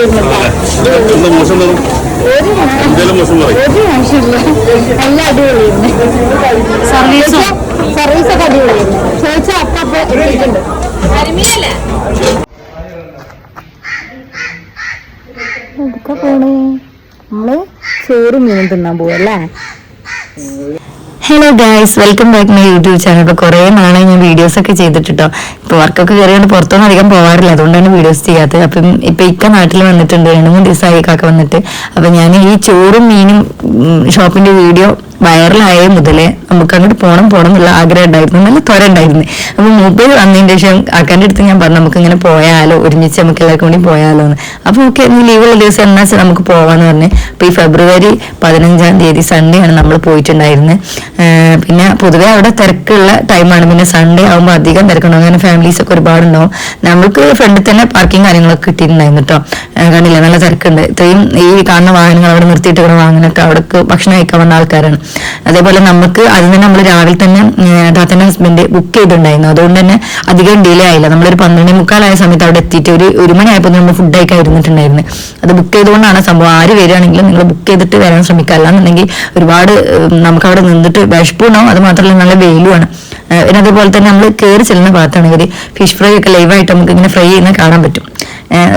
എന്താ മോശം മോശം പറയും ഒരു മോശമില്ല നല്ല അടിപൊളിയായിരുന്നു സർവീസും സർവീസ് ഒക്കെ അടിപൊളിയായിരുന്നു ചോദിച്ചാൽ അപ്പൊ അപ്പൊ എത്തിയിട്ടുണ്ട് എവിടുക്ക പോണേ നമ്മൾ ചോറ് മീനും തിന്നാൻ പോവല്ലേ hello guys welcome back my YouTube channel ഇപ്പോൾ കുറേ നാളെ ഞാൻ വീഡിയോസ് ഒക്കെ ചെയ്തിട്ടോ ഇപ്പോൾ വർക്കൊക്കെ കയറിയോണ്ട് പുറത്തൊന്നും അധികം പോകാറില്ല അതുകൊണ്ടാണ് വീഡിയോസ് ചെയ്യാത്തത്. അപ്പം ഇപ്പം ഇക്ക നാട്ടിൽ വന്നിട്ടുണ്ട്. രണ്ട് മൂന്ന് ദിവസമായി കാക്ക വന്നിട്ട്. അപ്പം ഞാൻ ഈ ചോറും മീനും ഷോപ്പിന്റെ വീഡിയോ വൈറലായ മുതലേ നമുക്ക് അങ്ങോട്ട് പോകണം പോകണം എന്നുള്ള ആഗ്രഹം ഉണ്ടായിരുന്നു. നല്ല ത്വര ഉണ്ടായിരുന്നു. അപ്പൊ മൊബൈൽ വന്നതിന് ശേഷം അക്കാന്റെ അടുത്ത് ഞാൻ പറഞ്ഞു നമുക്ക് ഇങ്ങനെ പോയാലോ? ഒരുമിച്ച് നമുക്ക് എല്ലാവർക്കും കൂടി പോയാലോ? എന്ന്. അപ്പോൾ ഓക്കെ നീ ലീവുള്ള ദിവസം എന്നാ വെച്ചാൽ നമുക്ക് പോവാന്ന് പറഞ്ഞു. അപ്പോൾ ഈ ഫെബ്രുവരി പതിനഞ്ചാം തീയതി സൺഡേ ആണ് നമ്മൾ പോയിട്ടുണ്ടായിരുന്നത് പിന്നെ പൊതുവെ അവിടെ തിരക്കുള്ള ടൈമാണ് പിന്നെ സൺഡേ ആകുമ്പോൾ അധികം തിരക്കുണ്ടാവും. അങ്ങനെ ഫാമിലീസ് ഒക്കെ ഒരുപാടുണ്ടാവും. നമുക്ക് ഫ്രണ്ടിൽ തന്നെ പാർക്കിംഗ് കാര്യങ്ങളൊക്കെ കിട്ടിയിട്ടുണ്ടായിരുന്നു കേട്ടോ കണ്ടില്ല? നല്ല തിരക്കുണ്ട്. ഇത്രയും ഈ കാണുന്ന വാഹനങ്ങൾ അവിടെ നിർത്തിയിട്ട് വാഹനമൊക്കെ അവിടെ ഭക്ഷണം കഴിക്കാൻ വന്ന ആൾക്കാരാണ്. അതേപോലെ നമുക്ക് അത് തന്നെ നമ്മൾ രാവിലെ തന്നെ താത്തന്റെ ഹസ്ബൻഡ് ബുക്ക് ചെയ്തിട്ടുണ്ടായിരുന്നു. അതുകൊണ്ട് തന്നെ അധികം ഡിലേ ആയില്ല. നമ്മളൊരു പന്ത്രണ്ടേ മുക്കാലായ സമയത്ത് അവിടെ എത്തിയിട്ട് ഒരു ഒരു മണിയായപ്പോൾ നമ്മൾ ഫുഡ് കഴിക്കാൻ ഇരുന്നിട്ടുണ്ടായിരുന്നു അത് ബുക്ക് ചെയ്തുകൊണ്ടാണ് സംഭവം. ആര് വരികയാണെങ്കിലും നിങ്ങൾ ബുക്ക് ചെയ്തിട്ട് വരാൻ ശ്രമിക്കുക. അല്ലാന്നുണ്ടെങ്കിൽ ഒരുപാട് ഉം, നമുക്ക് അവിടെ നിന്നിട്ട് വിഷപ്പുണ്ടാവും. അത് മാത്രമല്ല നല്ല വെയിലുമാണ്. പിന്നെ അതുപോലെ തന്നെ നമ്മൾ കയറി ചെല്ലുന്ന ഭാഗത്താണെങ്കിൽ ഫിഷ് ഫ്രൈ ഒക്കെ ലൈവായിട്ട് നമുക്ക് ഇങ്ങനെ ഫ്രൈ ചെയ്യുന്ന കാണാൻ പറ്റും.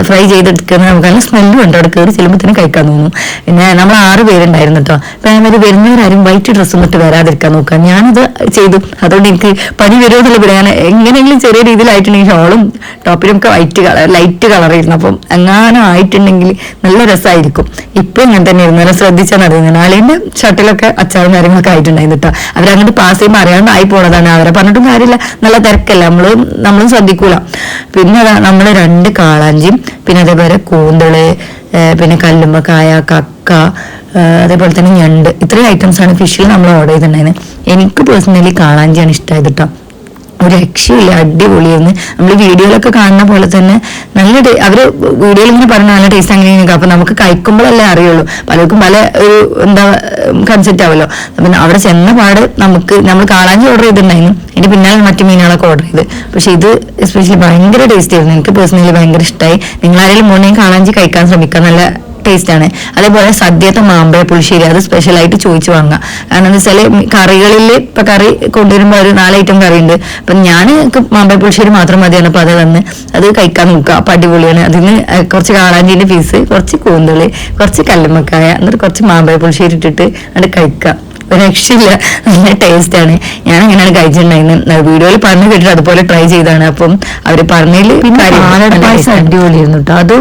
ഫ്രൈ ചെയ്തെടുക്കുന്നത് നമുക്ക് നല്ല സ്മെല്ലും ഉണ്ട്. അവിടെ കയറി ചെല്ലുമ്പോഴത്തേനും കഴിക്കാൻ തോന്നും. പിന്നെ നമ്മൾ ആറ് പേരുണ്ടായിരുന്നു കേട്ടോ അപ്പൊ അവർ വരുന്നവരാരും വൈറ്റ് ഡ്രസ്സ് ഒന്നിട്ട് വരാതിരിക്കാൻ നോക്കുക. ഞാനത് ചെയ്തു. അതുകൊണ്ട് എനിക്ക് പണി വരുമെന്നുള്ള പറയാൻ എങ്ങനെയെങ്കിലും ചെറിയ രീതിയിലായിട്ടുണ്ടെങ്കിൽ ഷോളും ടോപ്പിലും ഒക്കെ വൈറ്റ് കളർ ലൈറ്റ് കളറായിരുന്നു അപ്പം എങ്ങാനും ആയിട്ടുണ്ടെങ്കിൽ നല്ല രസമായിരിക്കും. ഇപ്പൊ ഞാൻ തന്നെ ഇരുന്നു നല്ല ശ്രദ്ധിച്ചാൽ അറിയുന്നത് നാളെ ഷർട്ടിലൊക്കെ അച്ചാറും കാര്യങ്ങളൊക്കെ ആയിട്ടുണ്ടായിരുന്നു കേട്ടോ അവരങ്ങോട്ട് പാസ് ചെയ്യുമ്പോൾ അറിയാണ്ട് ആയി പോണതാണ്. അവരെ പറഞ്ഞിട്ടും കാര്യമില്ല. നല്ല തിരക്കല്ല. നമ്മൾ നമ്മളും ശ്രദ്ധിക്കൂല. പിന്നെ നമ്മൾ രണ്ട് രണ്ട് കാളാഞ്ചിയും പിന്നെ അതേപോലെ കൂന്തൾ പിന്നെ കല്ലുമ്മക്കായ കക്ക അതേപോലെ തന്നെ ഞണ്ട്. ഇത്രയും ആണ് ഫിഷിൽ നമ്മൾ ഓർഡർ ചെയ്തിട്ടുണ്ടായിരുന്നത്. എനിക്ക് പേഴ്സണലി കാളാഞ്ചിയാണ് ഇഷ്ടമായത് കേട്ടോ ഒരു രക്ഷയില്ല അടിപൊളിയെന്ന് നമ്മൾ വീഡിയോയിലൊക്കെ കാണുന്ന പോലെ തന്നെ നല്ല അവർ വീഡിയോയിൽ ഇങ്ങനെ പറഞ്ഞ നല്ല ടേസ്റ്റ് അങ്ങനെ ഇങ്ങനെ അപ്പൊ നമുക്ക് കഴിക്കുമ്പോഴല്ലേ അറിയുള്ളൂ. പലർക്കും പല ഒരു എന്താ കൺസെപ്റ്റ് ആവല്ലോ. അപ്പം അവിടെ ചെന്ന പാട് നമുക്ക് നമ്മൾ കാളാഞ്ചി ഓർഡർ ചെയ്തിട്ടുണ്ടായിരുന്നു. എന്റെ പിന്നാലെ മറ്റു മീനുകളൊക്കെ ഓർഡർ ചെയ്ത്. പക്ഷെ ഇത് എസ്പെഷ്യലി ഭയങ്കര ടേസ്റ്റ് ആയിരുന്നു. എനിക്ക് പേഴ്സണലി ഭയങ്കര ഇഷ്ടമായി നിങ്ങൾ ആരെങ്കിലും മോർണിംഗ് കാളാഞ്ചി കഴിക്കാൻ ശ്രമിക്കുക നല്ല ടേസ്റ്റ് ആണ്. അതേപോലെ സദ്യത്തെ മാമ്പഴ പുളിശ്ശേരി അത് സ്പെഷ്യൽ ആയിട്ട് ചോദിച്ചു വാങ്ങാം കാരണം എന്താ വെച്ചാൽ കറികളിൽ ഇപ്പൊ കറി കൊണ്ടുവരുമ്പോൾ ഒരു നാല് ഐറ്റം കറി ഉണ്ട്. അപ്പൊ ഞാൻ മാമ്പഴ പുളിശ്ശേരി മാത്രം മതിയാണ് അപ്പൊ അത് തന്ന് അത് കഴിക്കാൻ നോക്കുക. അപ്പൊ അടിപൊളിയാണ്. അതിന് കുറച്ച് കാളാഞ്ചിന്റെ പീസ് കുറച്ച് കൂന്തൾ കുറച്ച് കല്ലുമ്മക്കായ എന്നിട്ട് കുറച്ച് മാമ്പഴ പുളിശ്ശേരി ഇട്ടിട്ട് അത് കഴിക്കുക. രക്ഷയില്ല. നല്ല ടേസ്റ്റാണ് ആണ്. ഞാൻ അങ്ങനെയാണ് കഴിച്ചിട്ടുണ്ടായിരുന്നത് വീഡിയോയിൽ പറഞ്ഞു കേട്ടിട്ട് അതുപോലെ ട്രൈ ചെയ്താണ് അപ്പം അവർ പറഞ്ഞതിൽ അടിപൊളിയായിരുന്നു കേട്ടോ അത്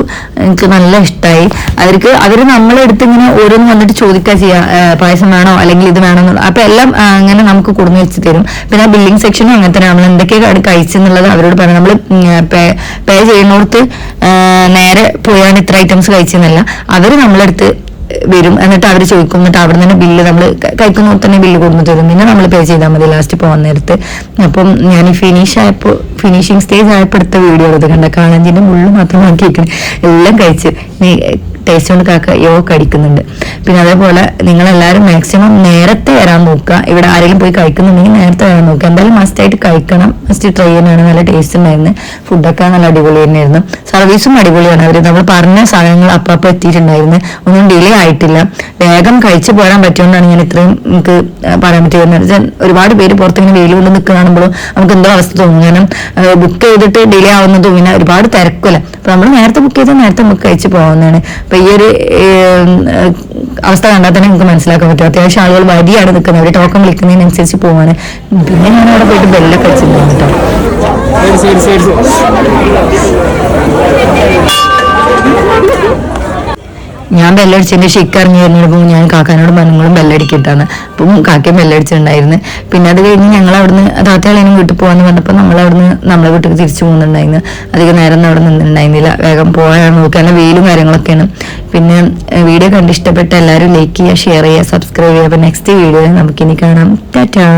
എനിക്ക് നല്ല ഇഷ്ടമായി അവർക്ക് അവർ നമ്മളെടുത്ത് ഇങ്ങനെ ഓരോന്ന് വന്നിട്ട് ചോദിക്കുക ചെയ്യാം. പായസം വേണോ? അല്ലെങ്കിൽ ഇത് വേണോ എന്നുള്ളത് അപ്പൊ എല്ലാം അങ്ങനെ നമുക്ക് കൊടുന്ന് വെച്ച് തരും. പിന്നെ ബില്ലിംഗ് സെക്ഷനും അങ്ങനെ തന്നെ. നമ്മൾ എന്തൊക്കെയാണ് കഴിച്ചെന്നുള്ളത് അവരോട് പറഞ്ഞു നമ്മൾ പേ ചെയ്യുന്നിടത്ത് നേരെ പോയാണ് ഇത്ര ഐറ്റംസ് കഴിച്ചെന്നല്ല. അവർ നമ്മളടുത്ത് വരും. എന്നിട്ട് അവർ ചോദിക്കും. എന്നിട്ട് അവിടെ നിന്ന് ബില്ല് നമ്മൾ കഴിക്കുന്ന തന്നെ ബില്ല് കൊടുത്തു തരും. പിന്നെ നമ്മൾ പേ ചെയ്താൽ മതി ലാസ്റ്റ് പോകാൻ നേരത്ത്. അപ്പം ഞാൻ ഈ ഫിനിഷ് ആയപ്പോൾ ഫിനിഷിങ് സ്റ്റേജ് ആയപ്പോൾ എടുത്ത വീഡിയോ ഇത് കണ്ട. കാളഞ്ചിന്റെ മുള്ളു മാത്രം നോക്കിയിരിക്കണം എല്ലാം കഴിച്ച്. നീ ടേസ്റ്റ് കൊണ്ട് കാക്ക യോ കടിക്കുന്നുണ്ട് പിന്നെ അതേപോലെ നിങ്ങളെല്ലാവരും മാക്സിമം നേരത്തെ വരാൻ നോക്കുക. ഇവിടെ ആരെങ്കിലും പോയി കഴിക്കുന്നുണ്ടെങ്കിൽ നേരത്തെ വരാൻ നോക്കുക. എന്തായാലും മസ്റ്റായിട്ട് കഴിക്കണം. മസ്റ്റ് ട്രൈ ചെയ്യാനാണ് നല്ല ടേസ്റ്റ് ഉണ്ടായിരുന്നു. ഫുഡൊക്കെ നല്ല അടിപൊളി തന്നെയായിരുന്നു. സർവീസും അടിപൊളിയാണ്. അവർ നമ്മൾ പറഞ്ഞ സാധനങ്ങൾ അപ്പം അപ്പം എത്തിയിട്ടുണ്ടായിരുന്നു. ഒന്നും ഡിലേ ആയിട്ടില്ല. വേഗം കഴിച്ചു പോരാൻ പറ്റുമെന്നാണ് ഞാൻ ഇത്രയും നമുക്ക് പറയാൻ പറ്റിയത്. ഒരുപാട് പേര് പുറത്തിങ്ങനെ വെയിൽ കൊണ്ട് നിൽക്കുന്ന കാണുമ്പോഴും നമുക്ക് എന്തോ അവസ്ഥ തോന്നും. കാരണം ബുക്ക് ചെയ്തിട്ട് ഡിലേ ആവുന്നതും പിന്നെ ഒരുപാട് തിരക്കില്ല അപ്പൊ നമ്മൾ നേരത്തെ ബുക്ക് ചെയ്താൽ നേരത്തെ നമുക്ക് കഴിച്ചു പോകാവുന്നതാണ്. അപ്പൊ ഈ ഒരു അവസ്ഥ കണ്ടാൽ തന്നെ നമുക്ക് മനസ്സിലാക്കാൻ പറ്റും. അത്യാവശ്യം ആളുകൾ വരിയാണ് നിൽക്കുന്നത്. അവർ ടോക്കൺ വിളിക്കുന്നതിനനുസരിച്ച് പോവാണ്. പിന്നെ ഞാൻ അവിടെ പോയിട്ട് ബെല്ലൊക്കെ വെച്ചിട്ടുണ്ടായിരുന്നു കേട്ടോ. ഞാൻ ബെല്ലടിച്ചതിന്റെ ഷിക്ക് ഇറങ്ങി വരുന്നപ്പോൾ ഞാൻ കാക്കാനോട് മനുങ്ങളും ബെല്ലടിക്കിട്ടാണ് അപ്പം കാക്കയും ബെല്ലടിച്ചിട്ടുണ്ടായിരുന്നു. പിന്നെ അത് കഴിഞ്ഞ് ഞങ്ങൾ അവിടുന്ന് താത്തയാളേനും വീട്ടിൽ പോകാന്ന് പറഞ്ഞപ്പോൾ നമ്മൾ അവിടുന്ന് നമ്മളെ വീട്ടിൽ തിരിച്ചു പോകുന്നുണ്ടായിരുന്നു. അധികം നേരം അവിടെ നിന്നുണ്ടായിരുന്നില്ല വേഗം പോകാൻ നോക്കാൻ വെയിലും കാര്യങ്ങളൊക്കെയാണ്. പിന്നെ വീഡിയോ കണ്ട് ഇഷ്ടപ്പെട്ട എല്ലാവരും ലൈക്ക് ചെയ്യുക ഷെയർ ചെയ്യുക സബ്സ്ക്രൈബ് ചെയ്യുക. അപ്പം നെക്സ്റ്റ് വീഡിയോയിൽ നമുക്കിനി കാണാം. ടാറ്റാ.